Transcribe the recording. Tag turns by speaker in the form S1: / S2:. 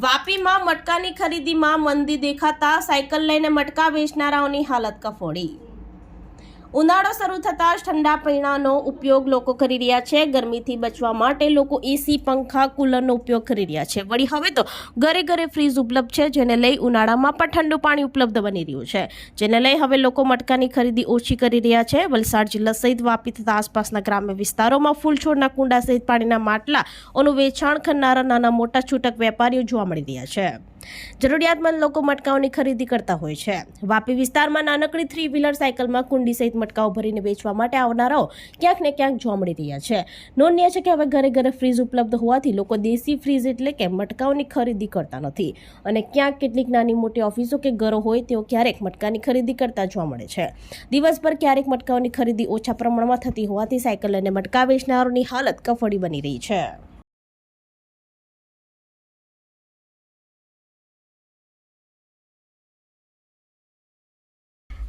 S1: વાપીમાં મટકાની ખરીદીમાં મંદી દેખાતા સાયકલ લઈને મટકા વેચનારાઓની હાલત કફોડી. ઉનાળો શરૂ થતાં જ ઠંડા પીણાનો ઉપયોગ લોકો કરી રહ્યા છે. ગરમીથી બચવા માટે લોકો એસી પંખા, કુલરનો ઉપયોગ કરી રહ્યા છે. વળી હવે તો ઘરે ઘરે ફ્રીજ ઉપલબ્ધ છે, જેને લઈ ઉનાળામાં પણ ઠંડુ પાણી ઉપલબ્ધ બની રહ્યું છે. જેને લઈ હવે લોકો મટકાની ખરીદી ઓછી કરી રહ્યા છે. વલસાડ જિલ્લા સહિત વાપી તથા આસપાસના ગ્રામ્ય વિસ્તારોમાં ફૂલ છોડના કુંડા સહિત પાણીના માટલાઓનું વેચાણ કરનારા નાના મોટા છૂટક વેપારીઓ જોવા મળી રહ્યા છે. જરૂરિયાતમંદ લોકો મટકાઓની ખરીદી કરતા હોય છે. વાપી વિસ્તારમાં નાનકડી થ્રી વ્હીલર સાયકલમાં કુંડી સહિત મટકાઓ ભરીને વેચવા માટે આવનારાઓ ક્યાંક ને ક્યાંક જોવા મળી રહ્યા છે. નોંધનીય છે કે હવે ઘરે ઘરે ફ્રીજ ઉપલબ્ધ હોવાથી લોકો દેશી ફ્રીજ એટલે કે મટકાઓની ખરીદી કરતા નથી અને ક્યાંક કેટલીક નાની મોટી ઓફિસો કે ઘરો હોય તેઓ ક્યારેક મટકાની ખરીદી કરતા જોવા મળે છે. દિવસભર ક્યારેક મટકાઓની ખરીદી ઓછા પ્રમાણમાં થતી હોવાથી સાયકલ અને મટકા વેચનારોની હાલત કફોડી બની રહી છે.